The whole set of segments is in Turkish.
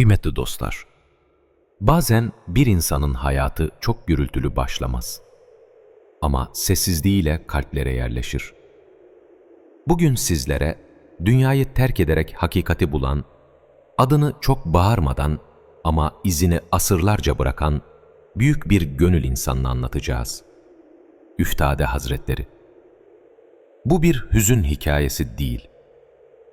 Kıymetli dostlar, bazen bir insanın hayatı çok gürültülü başlamaz. Ama sessizliğiyle kalplere yerleşir. Bugün sizlere dünyayı terk ederek hakikati bulan, adını çok bağırmadan ama izini asırlarca bırakan büyük bir gönül insanını anlatacağız. Üftade Hazretleri. Bu bir hüzün hikayesi değil.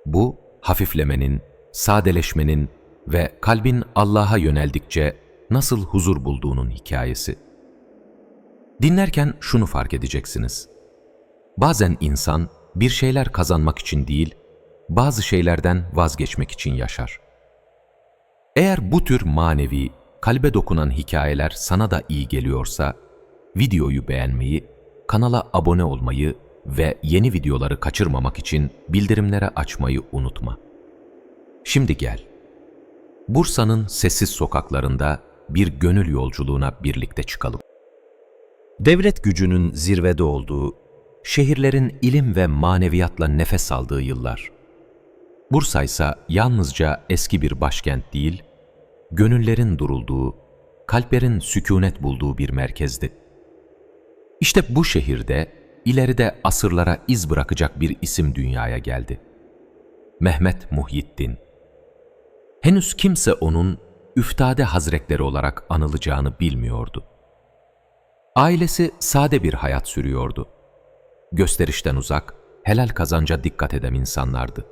Bu hafiflemenin, sadeleşmenin ve kalbin Allah'a yöneldikçe nasıl huzur bulduğunun hikayesi. Dinlerken şunu fark edeceksiniz. Bazen insan bir şeyler kazanmak için değil, bazı şeylerden vazgeçmek için yaşar. Eğer bu tür manevi, kalbe dokunan hikayeler sana da iyi geliyorsa, videoyu beğenmeyi, kanala abone olmayı ve yeni videoları kaçırmamak için bildirimlere açmayı unutma. Şimdi gel. Bursa'nın sessiz sokaklarında bir gönül yolculuğuna birlikte çıkalım. Devlet gücünün zirvede olduğu, şehirlerin ilim ve maneviyatla nefes aldığı yıllar. Bursa ise yalnızca eski bir başkent değil, gönüllerin durulduğu, kalplerin sükunet bulduğu bir merkezdi. İşte bu şehirde ileride asırlara iz bırakacak bir isim dünyaya geldi. Mehmet Muhyiddin. Henüz kimse onun Üftade Hazretleri olarak anılacağını bilmiyordu. Ailesi sade bir hayat sürüyordu. Gösterişten uzak, helal kazanca dikkat eden insanlardı.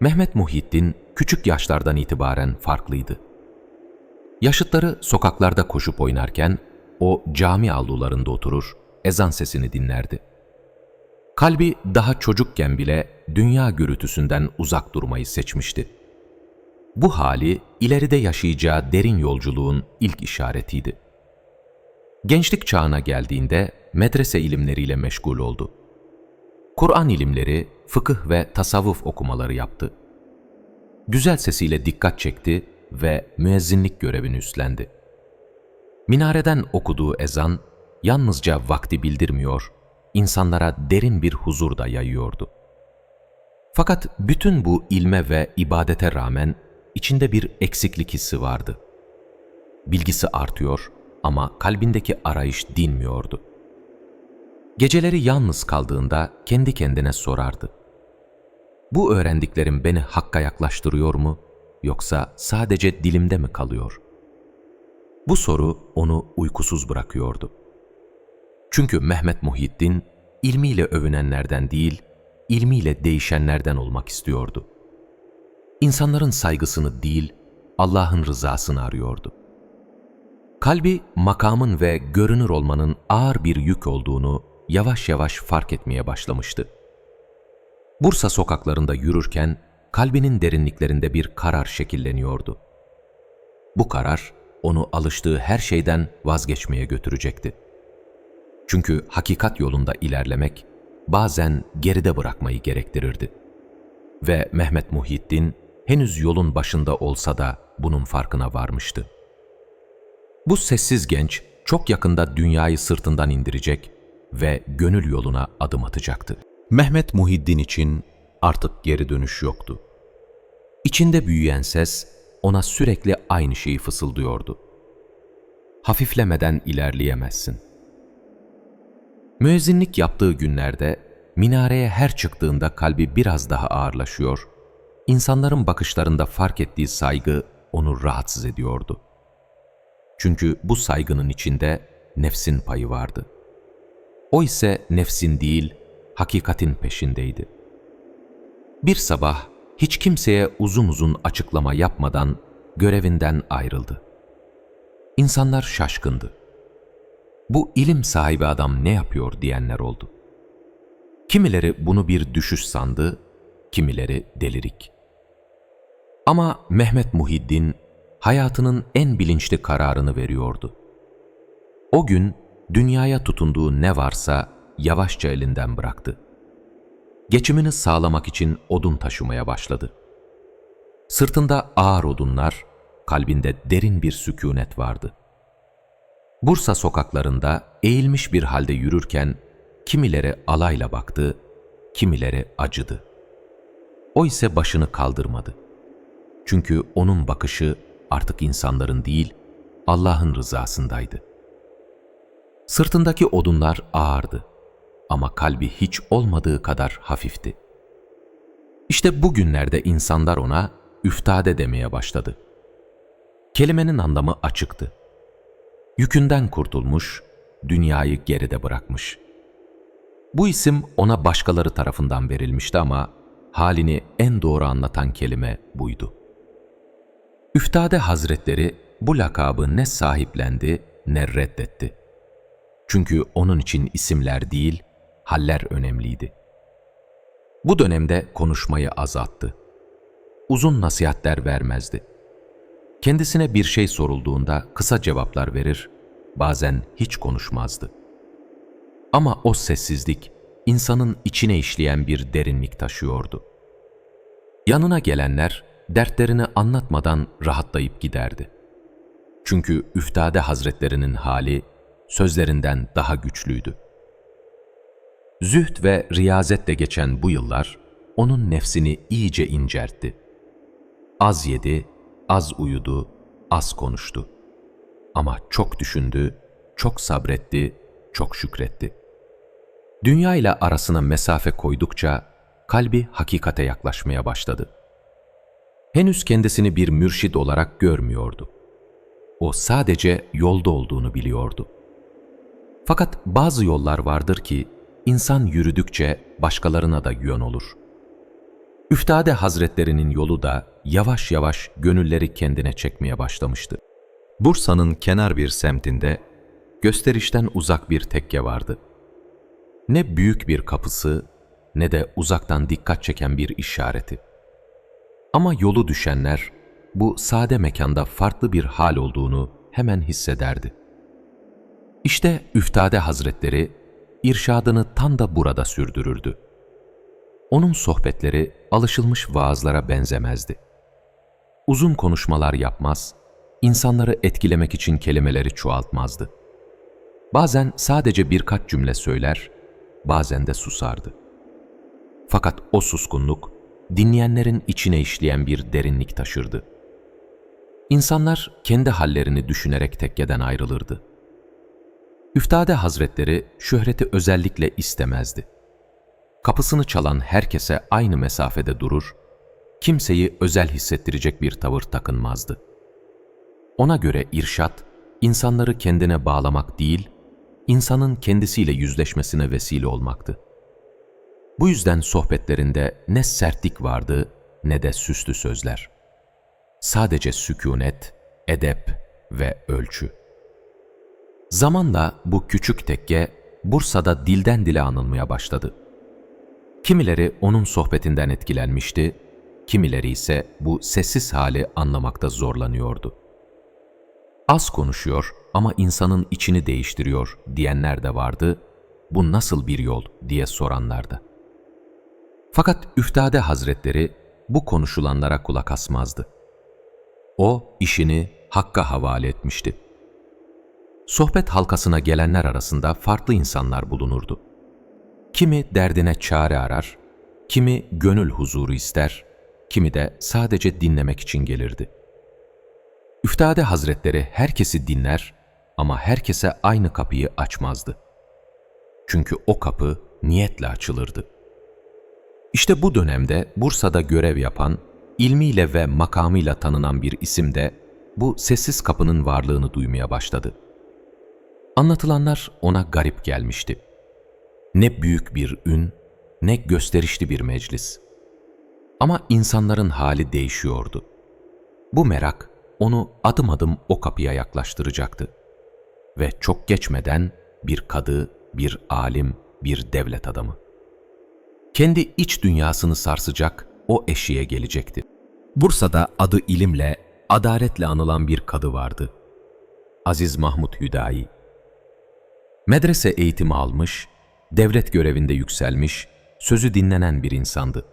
Mehmet Muhyiddin küçük yaşlardan itibaren farklıydı. Yaşıtları sokaklarda koşup oynarken o cami avlularında oturur, ezan sesini dinlerdi. Kalbi daha çocukken bile dünya gürültüsünden uzak durmayı seçmişti. Bu hali ileride yaşayacağı derin yolculuğun ilk işaretiydi. Gençlik çağına geldiğinde medrese ilimleriyle meşgul oldu. Kur'an ilimleri, fıkıh ve tasavvuf okumaları yaptı. Güzel sesiyle dikkat çekti ve müezzinlik görevini üstlendi. Minareden okuduğu ezan yalnızca vakti bildirmiyor, insanlara derin bir huzur da yayıyordu. Fakat bütün bu ilme ve ibadete rağmen içinde bir eksiklik hissi vardı. Bilgisi artıyor ama kalbindeki arayış dinmiyordu. Geceleri yalnız kaldığında kendi kendine sorardı. Bu öğrendiklerim beni Hakk'a yaklaştırıyor mu yoksa sadece dilimde mi kalıyor? Bu soru onu uykusuz bırakıyordu. Çünkü Mehmet Muhyiddin ilmiyle övünenlerden değil, ilmiyle değişenlerden olmak istiyordu. İnsanların saygısını değil, Allah'ın rızasını arıyordu. Kalbi makamın ve görünür olmanın ağır bir yük olduğunu yavaş yavaş fark etmeye başlamıştı. Bursa sokaklarında yürürken kalbinin derinliklerinde bir karar şekilleniyordu. Bu karar onu alıştığı her şeyden vazgeçmeye götürecekti. Çünkü hakikat yolunda ilerlemek bazen geride bırakmayı gerektirirdi. Ve Mehmet Muhyiddin henüz yolun başında olsa da bunun farkına varmıştı. Bu sessiz genç çok yakında dünyayı sırtından indirecek ve gönül yoluna adım atacaktı. Mehmet Muhiddin için artık geri dönüş yoktu. İçinde büyüyen ses ona sürekli aynı şeyi fısıldıyordu. Hafiflemeden ilerleyemezsin. Müezzinlik yaptığı günlerde minareye her çıktığında kalbi biraz daha ağırlaşıyor, insanların bakışlarında fark ettiği saygı onu rahatsız ediyordu. Çünkü bu saygının içinde nefsin payı vardı. O ise nefsin değil, hakikatin peşindeydi. Bir sabah hiç kimseye uzun uzun açıklama yapmadan görevinden ayrıldı. İnsanlar şaşkındı. Bu ilim sahibi adam ne yapıyor diyenler oldu. Kimileri bunu bir düşüş sandı, kimileri delirik. Ama Mehmet Muhiddin hayatının en bilinçli kararını veriyordu. O gün dünyaya tutunduğu ne varsa yavaşça elinden bıraktı. Geçimini sağlamak için odun taşımaya başladı. Sırtında ağır odunlar, kalbinde derin bir sükunet vardı. Bursa sokaklarında eğilmiş bir halde yürürken kimileri alayla baktı, kimileri acıdı. O ise başını kaldırmadı. Çünkü onun bakışı artık insanların değil, Allah'ın rızasındaydı. Sırtındaki odunlar ağırdı ama kalbi hiç olmadığı kadar hafifti. İşte bugünlerde insanlar ona üftade demeye başladı. Kelimenin anlamı açıktı. Yükünden kurtulmuş, dünyayı geride bırakmış. Bu isim ona başkaları tarafından verilmişti ama halini en doğru anlatan kelime buydu. Üftade Hazretleri bu lakabı ne sahiplendi ne reddetti. Çünkü onun için isimler değil, haller önemliydi. Bu dönemde konuşmayı azalttı. Uzun nasihatler vermezdi. Kendisine bir şey sorulduğunda kısa cevaplar verir, bazen hiç konuşmazdı. Ama o sessizlik insanın içine işleyen bir derinlik taşıyordu. Yanına gelenler dertlerini anlatmadan rahatlayıp giderdi. Çünkü Üftade Hazretlerinin hali sözlerinden daha güçlüydü. Zühd ve riyazetle geçen bu yıllar onun nefsini iyice incertti. Az yedi, az uyudu, az konuştu. Ama çok düşündü, çok sabretti, çok şükretti. Dünya ile arasına mesafe koydukça kalbi hakikate yaklaşmaya başladı. Henüz kendisini bir mürşid olarak görmüyordu. O sadece yolda olduğunu biliyordu. Fakat bazı yollar vardır ki insan yürüdükçe başkalarına da yön olur. Üftade Hazretlerinin yolu da yavaş yavaş gönülleri kendine çekmeye başlamıştı. Bursa'nın kenar bir semtinde gösterişten uzak bir tekke vardı. Ne büyük bir kapısı ne de uzaktan dikkat çeken bir işareti. Ama yolu düşenler bu sade mekanda farklı bir hal olduğunu hemen hissederdi. İşte Üftade Hazretleri irşadını tam da burada sürdürürdü. Onun sohbetleri alışılmış vaazlara benzemezdi. Uzun konuşmalar yapmaz, insanları etkilemek için kelimeleri çoğaltmazdı. Bazen sadece birkaç cümle söyler, bazen de susardı. Fakat o suskunluk, dinleyenlerin içine işleyen bir derinlik taşırdı. İnsanlar kendi hallerini düşünerek tekkeden ayrılırdı. Üftade Hazretleri şöhreti özellikle istemezdi. Kapısını çalan herkese aynı mesafede durur, kimseyi özel hissettirecek bir tavır takınmazdı. Ona göre irşat, insanları kendine bağlamak değil, insanın kendisiyle yüzleşmesine vesile olmaktı. Bu yüzden sohbetlerinde ne sertlik vardı ne de süslü sözler. Sadece sükunet, edep ve ölçü. Zamanla bu küçük tekke Bursa'da dilden dile anılmaya başladı. Kimileri onun sohbetinden etkilenmişti, kimileri ise bu sessiz hali anlamakta zorlanıyordu. Az konuşuyor ama insanın içini değiştiriyor diyenler de vardı, bu nasıl bir yol diye soranlar da. Fakat Üftade Hazretleri bu konuşulanlara kulak asmazdı. O işini Hakk'a havale etmişti. Sohbet halkasına gelenler arasında farklı insanlar bulunurdu. Kimi derdine çare arar, kimi gönül huzuru ister, kimi de sadece dinlemek için gelirdi. Üftade Hazretleri herkesi dinler ama herkese aynı kapıyı açmazdı. Çünkü o kapı niyetle açılırdı. İşte bu dönemde Bursa'da görev yapan, ilmiyle ve makamıyla tanınan bir isim de bu sessiz kapının varlığını duymaya başladı. Anlatılanlar ona garip gelmişti. Ne büyük bir ün, ne gösterişli bir meclis. Ama insanların hali değişiyordu. Bu merak onu adım adım o kapıya yaklaştıracaktı. Ve çok geçmeden bir kadı, bir alim, bir devlet adamı. Kendi iç dünyasını sarsacak o eşiğe gelecekti. Bursa'da adı ilimle, adaletle anılan bir kadı vardı. Aziz Mahmut Hüdayi. Medrese eğitimi almış, devlet görevinde yükselmiş, sözü dinlenen bir insandı.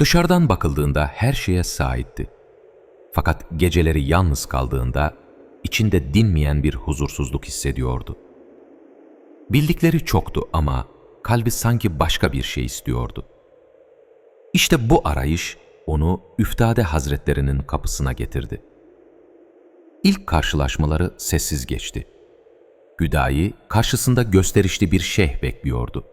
Dışarıdan bakıldığında her şeye sahipti. Fakat geceleri yalnız kaldığında içinde dinmeyen bir huzursuzluk hissediyordu. Bildikleri çoktu ama kalbi sanki başka bir şey istiyordu. İşte bu arayış onu Üftade Hazretlerinin kapısına getirdi. İlk karşılaşmaları sessiz geçti. Hüdayi karşısında gösterişli bir şeyh bekliyordu.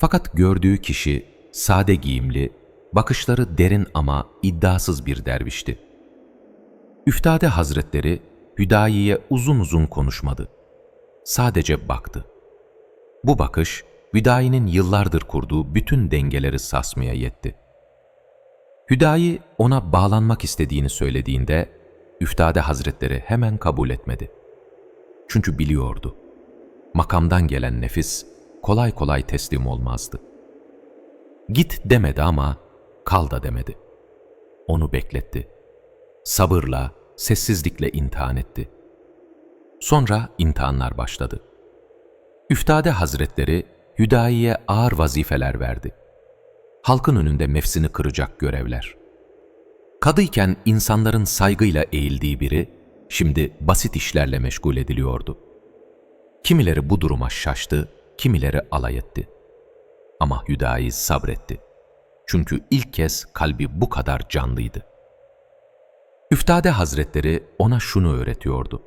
Fakat gördüğü kişi sade giyimli, bakışları derin ama iddiasız bir dervişti. Üftade Hazretleri Hüdayi'ye uzun uzun konuşmadı. Sadece baktı. Bu bakış Hüdayi'nin yıllardır kurduğu bütün dengeleri sarsmaya yetti. Hüdayi ona bağlanmak istediğini söylediğinde Üftade Hazretleri hemen kabul etmedi. Çünkü biliyordu. Makamdan gelen nefis kolay kolay teslim olmazdı. Git demedi ama kal da demedi. Onu bekletti. Sabırla, sessizlikle imtihan etti. Sonra imtihanlar başladı. Üftade Hazretleri Hüdayi'ye ağır vazifeler verdi. Halkın önünde mefsini kıracak görevler. Kadıyken insanların saygıyla eğildiği biri, şimdi basit işlerle meşgul ediliyordu. Kimileri bu duruma şaştı, kimileri alay etti. Ama Hüdayi sabretti. Çünkü ilk kez kalbi bu kadar canlıydı. Üftade Hazretleri ona şunu öğretiyordu.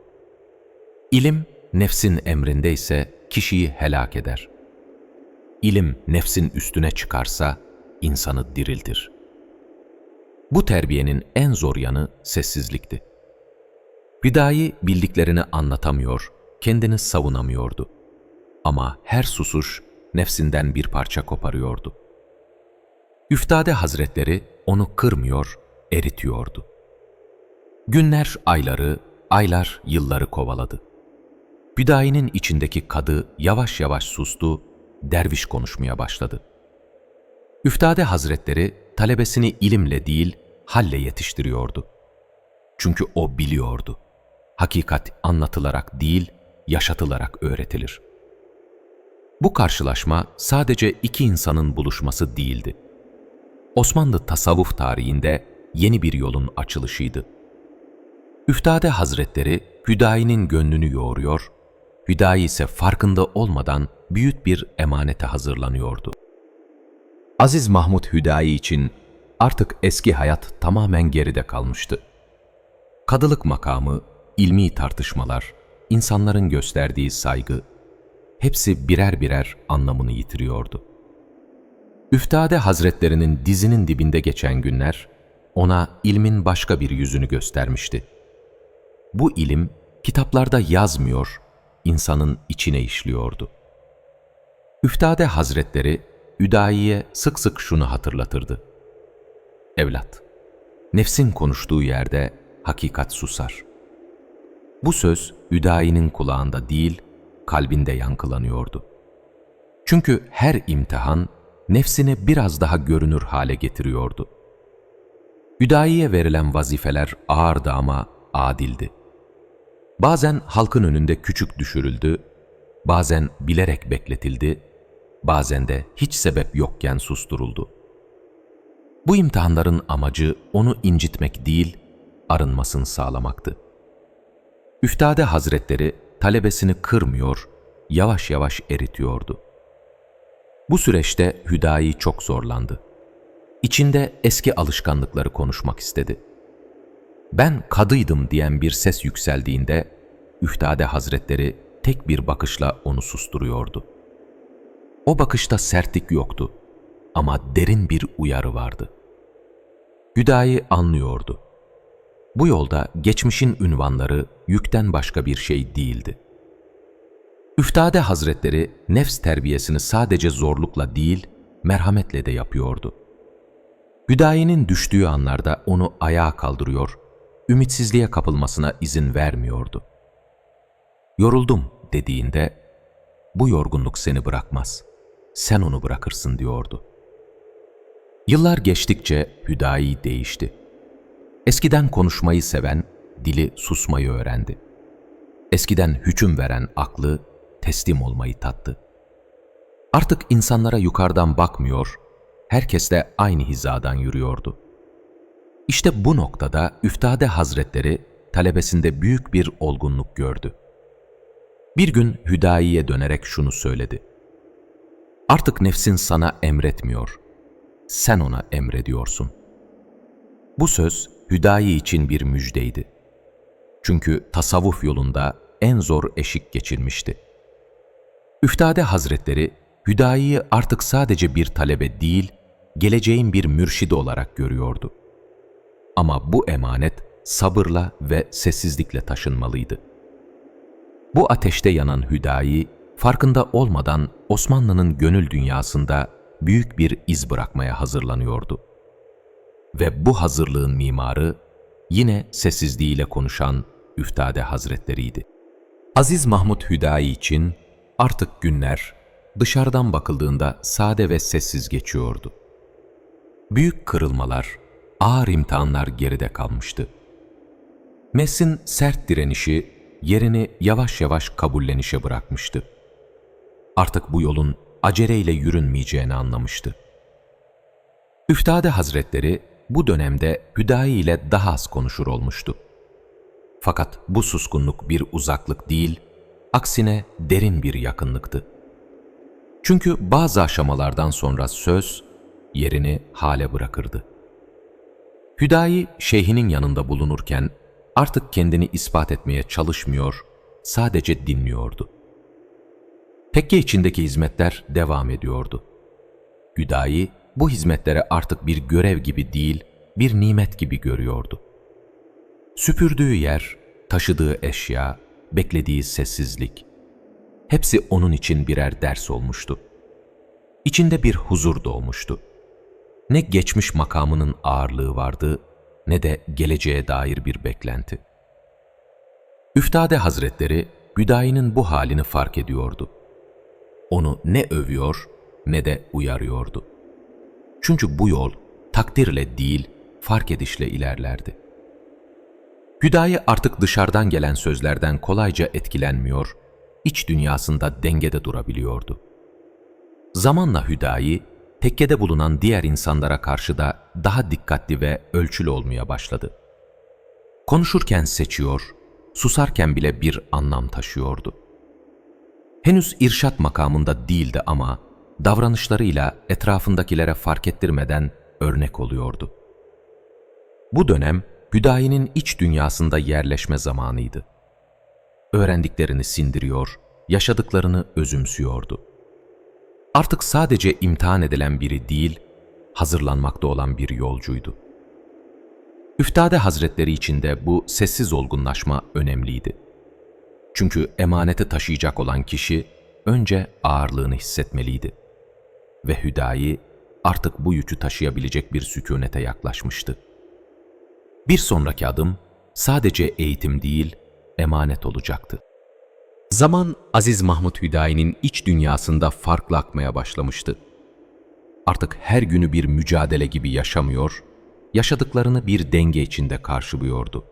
İlim nefsin emrindeyse kişiyi helak eder. İlim nefsin üstüne çıkarsa insanı diriltir. Bu terbiyenin en zor yanı sessizlikti. Hüdayi bildiklerini anlatamıyor, kendini savunamıyordu. Ama her susuş nefsinden bir parça koparıyordu. Üftade Hazretleri onu kırmıyor, eritiyordu. Günler ayları, aylar yılları kovaladı. Hüdayi'nin içindeki kadı yavaş yavaş sustu, derviş konuşmaya başladı. Üftade Hazretleri talebesini ilimle değil, halle yetiştiriyordu. Çünkü o biliyordu. Hakikat anlatılarak değil, yaşatılarak öğretilir. Bu karşılaşma sadece iki insanın buluşması değildi. Osmanlı tasavvuf tarihinde yeni bir yolun açılışıydı. Üftade Hazretleri Hüdayi'nin gönlünü yoğuruyor, Hüdayi ise farkında olmadan büyük bir emanete hazırlanıyordu. Aziz Mahmud Hüdayi için artık eski hayat tamamen geride kalmıştı. Kadılık makamı, ilmi tartışmalar, insanların gösterdiği saygı, hepsi birer birer anlamını yitiriyordu. Üftade Hazretlerinin dizinin dibinde geçen günler, ona ilmin başka bir yüzünü göstermişti. Bu ilim, kitaplarda yazmıyor, insanın içine işliyordu. Üftade Hazretleri, Üdayi'ye sık sık şunu hatırlatırdı. Evlat, nefsin konuştuğu yerde hakikat susar. Bu söz Üdayi'nin kulağında değil, kalbinde yankılanıyordu. Çünkü her imtihan nefsini biraz daha görünür hale getiriyordu. Üdayi'ye verilen vazifeler ağırdı ama adildi. Bazen halkın önünde küçük düşürüldü, bazen bilerek bekletildi, bazen de hiç sebep yokken susturuldu. Bu imtihanların amacı onu incitmek değil, arınmasını sağlamaktı. Üftade Hazretleri talebesini kırmıyor, yavaş yavaş eritiyordu. Bu süreçte Hüdayi çok zorlandı. İçinde eski alışkanlıkları konuşmak istedi. Ben kadıydım diyen bir ses yükseldiğinde, Üftade Hazretleri tek bir bakışla onu susturuyordu. O bakışta sertlik yoktu ama derin bir uyarı vardı. Hüdayi anlıyordu. Bu yolda geçmişin ünvanları yükten başka bir şey değildi. Üftade Hazretleri nefs terbiyesini sadece zorlukla değil, merhametle de yapıyordu. Hüdayi'nin düştüğü anlarda onu ayağa kaldırıyor, ümitsizliğe kapılmasına izin vermiyordu. Yoruldum dediğinde, bu yorgunluk seni bırakmaz, sen onu bırakırsın diyordu. Yıllar geçtikçe Hüdayi değişti. Eskiden konuşmayı seven, dili susmayı öğrendi. Eskiden hüküm veren aklı, teslim olmayı tattı. Artık insanlara yukarıdan bakmıyor, herkesle aynı hizadan yürüyordu. İşte bu noktada Üftade Hazretleri talebesinde büyük bir olgunluk gördü. Bir gün Hüdayi'ye dönerek şunu söyledi. Artık nefsin sana emretmiyor, sen ona emrediyorsun. Bu söz Hüdayi için bir müjdeydi. Çünkü tasavvuf yolunda en zor eşik geçirmişti. Üftade Hazretleri, Hüdayi'yi artık sadece bir talebe değil, geleceğin bir mürşidi olarak görüyordu. Ama bu emanet sabırla ve sessizlikle taşınmalıydı. Bu ateşte yanan Hüdayi, farkında olmadan Osmanlı'nın gönül dünyasında büyük bir iz bırakmaya hazırlanıyordu. Ve bu hazırlığın mimarı yine sessizliğiyle konuşan Üftade Hazretleriydi. Aziz Mahmud Hüdayi için artık günler dışarıdan bakıldığında sade ve sessiz geçiyordu. Büyük kırılmalar, ağır imtihanlar geride kalmıştı. Mes'in sert direnişi yerini yavaş yavaş kabullenişe bırakmıştı. Artık bu yolun aceleyle yürünmeyeceğini anlamıştı. Üftade Hazretleri bu dönemde Hüdayi ile daha az konuşur olmuştu. Fakat bu suskunluk bir uzaklık değil, aksine derin bir yakınlıktı. Çünkü bazı aşamalardan sonra söz yerini hale bırakırdı. Hüdayi şeyhinin yanında bulunurken artık kendini ispat etmeye çalışmıyor, sadece dinliyordu. Tekke içindeki hizmetler devam ediyordu. Hüdayi bu hizmetlere artık bir görev gibi değil, bir nimet gibi görüyordu. Süpürdüğü yer, taşıdığı eşya, beklediği sessizlik, hepsi onun için birer ders olmuştu. İçinde bir huzur doğmuştu. Ne geçmiş makamının ağırlığı vardı, ne de geleceğe dair bir beklenti. Üftade Hazretleri, Hüdayi'nin bu halini fark ediyordu. Onu ne övüyor ne de uyarıyordu. Çünkü bu yol takdirle değil, fark edişle ilerlerdi. Hüdayi artık dışarıdan gelen sözlerden kolayca etkilenmiyor, iç dünyasında dengede durabiliyordu. Zamanla Hüdayi, tekkede bulunan diğer insanlara karşı da daha dikkatli ve ölçülü olmaya başladı. Konuşurken seçiyor, susarken bile bir anlam taşıyordu. Henüz irşat makamında değildi ama davranışlarıyla etrafındakilere fark ettirmeden örnek oluyordu. Bu dönem Hüdayi'nin iç dünyasında yerleşme zamanıydı. Öğrendiklerini sindiriyor, yaşadıklarını özümsüyordu. Artık sadece imtihan edilen biri değil, hazırlanmakta olan bir yolcuydu. Üftade Hazretleri için de bu sessiz olgunlaşma önemliydi. Çünkü emaneti taşıyacak olan kişi önce ağırlığını hissetmeliydi. Ve Hüdayi artık bu yükü taşıyabilecek bir sükunete yaklaşmıştı. Bir sonraki adım sadece eğitim değil, emanet olacaktı. Zaman Aziz Mahmut Hüdayi'nin iç dünyasında farklı akmaya başlamıştı. Artık her günü bir mücadele gibi yaşamıyor, yaşadıklarını bir denge içinde karşılıyordu.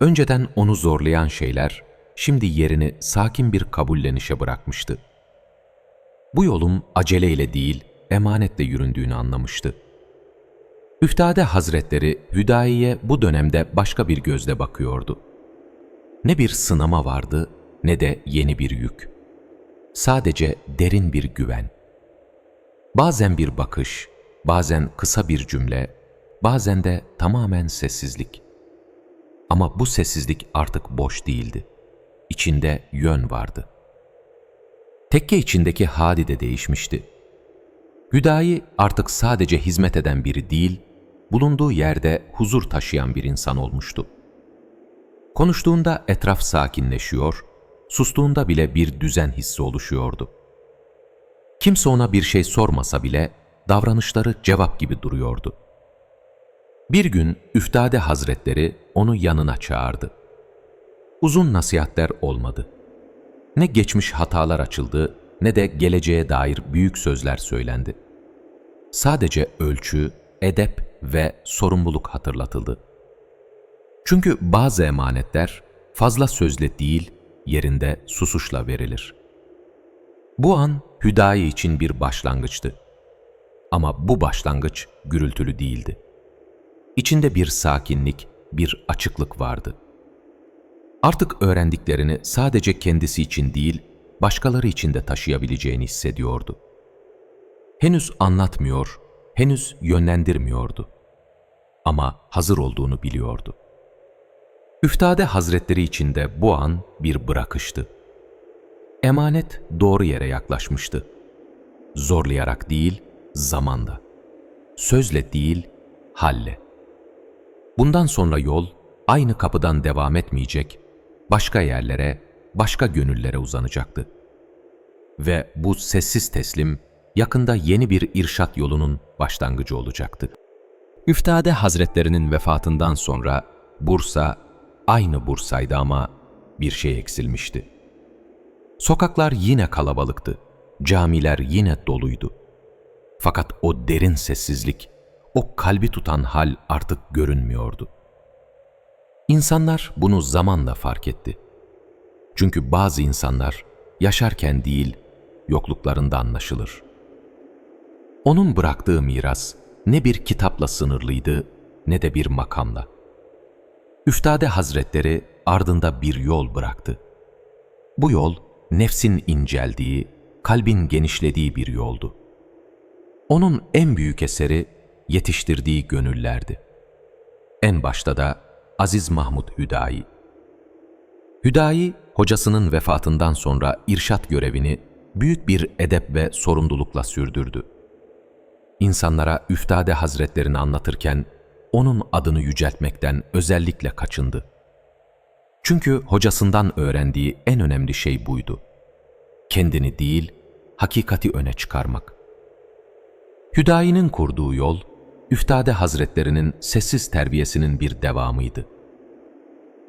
Önceden onu zorlayan şeyler, şimdi yerini sakin bir kabullenişe bırakmıştı. Bu yolun aceleyle değil, emanetle yüründüğünü anlamıştı. Üftade Hazretleri Hüdayi'ye bu dönemde başka bir gözle bakıyordu. Ne bir sınama vardı ne de yeni bir yük. Sadece derin bir güven. Bazen bir bakış, bazen kısa bir cümle, bazen de tamamen sessizlik. Ama bu sessizlik artık boş değildi. İçinde yön vardı. Tekke içindeki hali de değişmişti. Hüdayi artık sadece hizmet eden biri değil, bulunduğu yerde huzur taşıyan bir insan olmuştu. Konuştuğunda etraf sakinleşiyor, sustuğunda bile bir düzen hissi oluşuyordu. Kimse ona bir şey sormasa bile davranışları cevap gibi duruyordu. Bir gün Üftade Hazretleri onu yanına çağırdı. Uzun nasihatler olmadı. Ne geçmiş hatalar açıldı ne de geleceğe dair büyük sözler söylendi. Sadece ölçü, edep ve sorumluluk hatırlatıldı. Çünkü bazı emanetler fazla sözle değil, yerinde susuşla verilir. Bu an Hüdayi için bir başlangıçtı. Ama bu başlangıç gürültülü değildi. İçinde bir sakinlik, bir açıklık vardı. Artık öğrendiklerini sadece kendisi için değil, başkaları için de taşıyabileceğini hissediyordu. Henüz anlatmıyor, henüz yönlendirmiyordu. ama hazır olduğunu biliyordu. Üftade Hazretleri için de bu an bir bırakıştı. Emanet doğru yere yaklaşmıştı. Zorlayarak değil, zamanda. Sözle değil, halle. Bundan sonra yol aynı kapıdan devam etmeyecek, başka yerlere, başka gönüllere uzanacaktı. Ve bu sessiz teslim yakında yeni bir irşat yolunun başlangıcı olacaktı. Üftade Hazretlerinin vefatından sonra Bursa aynı Bursa'ydı ama bir şey eksilmişti. Sokaklar yine kalabalıktı, camiler yine doluydu. Fakat o derin sessizlik, o kalbi tutan hal artık görünmüyordu. İnsanlar bunu zamanla fark etti. Çünkü bazı insanlar yaşarken değil, yokluklarında anlaşılır. Onun bıraktığı miras ne bir kitapla sınırlıydı ne de bir makamla. Üftade Hazretleri ardında bir yol bıraktı. Bu yol nefsin inceldiği, kalbin genişlediği bir yoldu. Onun en büyük eseri yetiştirdiği gönüllerdi. En başta da Aziz Mahmud Hüdayi. Hüdayi, hocasının vefatından sonra irşat görevini büyük bir edep ve sorumlulukla sürdürdü. İnsanlara Üftade Hazretlerini anlatırken onun adını yüceltmekten özellikle kaçındı. Çünkü hocasından öğrendiği en önemli şey buydu. Kendini değil, hakikati öne çıkarmak. Hüdayi'nin kurduğu yol, Üftade Hazretlerinin sessiz terbiyesinin bir devamıydı.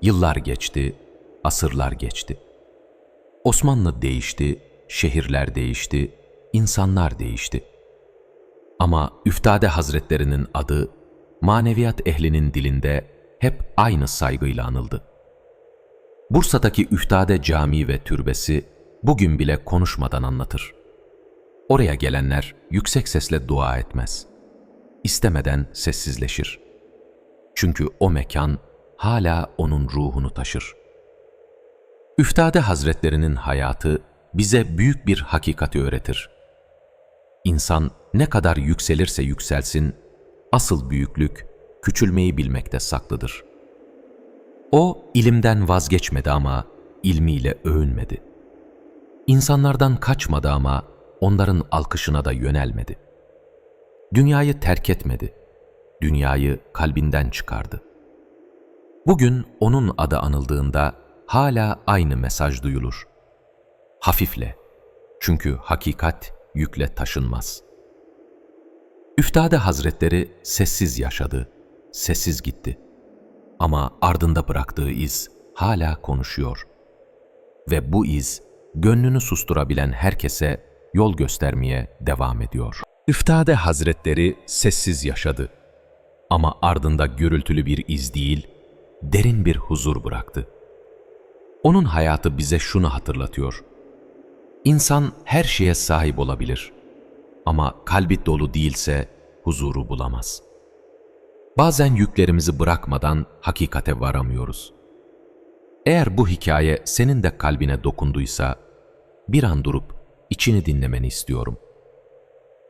Yıllar geçti, asırlar geçti. Osmanlı değişti, şehirler değişti, insanlar değişti. Ama Üftade Hazretlerinin adı, maneviyat ehlinin dilinde hep aynı saygıyla anıldı. Bursa'daki Üftade Camii ve Türbesi bugün bile konuşmadan anlatır. Oraya gelenler yüksek sesle dua etmez. İstemeden sessizleşir. Çünkü o mekan hala onun ruhunu taşır. Üftade Hazretlerinin hayatı bize büyük bir hakikati öğretir. İnsan ne kadar yükselirse yükselsin, asıl büyüklük küçülmeyi bilmekte saklıdır. O ilimden vazgeçmedi ama ilmiyle övünmedi. İnsanlardan kaçmadı ama onların alkışına da yönelmedi. Dünyayı terk etmedi, dünyayı kalbinden çıkardı. Bugün onun adı anıldığında hala aynı mesaj duyulur. Hafifle, çünkü hakikat yükle taşınmaz. Üftade Hazretleri sessiz yaşadı, sessiz gitti. Ama ardında bıraktığı iz hala konuşuyor. Ve bu iz, gönlünü susturabilen herkese yol göstermeye devam ediyor. Üftade Hazretleri sessiz yaşadı. Ama ardında gürültülü bir iz değil, derin bir huzur bıraktı. Onun hayatı bize şunu hatırlatıyor. İnsan her şeye sahip olabilir ama kalbi dolu değilse huzuru bulamaz. Bazen yüklerimizi bırakmadan hakikate varamıyoruz. Eğer bu hikaye senin de kalbine dokunduysa, bir an durup içini dinlemeni istiyorum.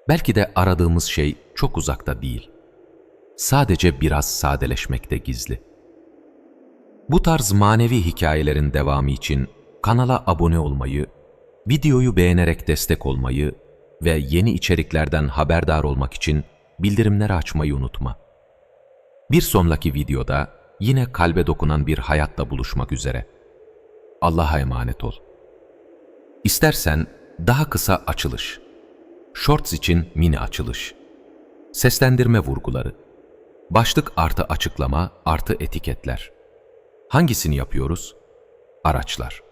Belki de aradığımız şey çok uzakta değil. Sadece biraz sadeleşmekte gizli. Bu tarz manevi hikayelerin devamı için kanala abone olmayı, videoyu beğenerek destek olmayı ve yeni içeriklerden haberdar olmak için bildirimleri açmayı unutma. Bir sonraki videoda yine kalbe dokunan bir hayatla buluşmak üzere. Allah'a emanet ol. İstersen daha kısa açılış. Shorts için mini açılış. Seslendirme vurguları. Başlık artı açıklama artı etiketler. Hangisini yapıyoruz? Araçlar.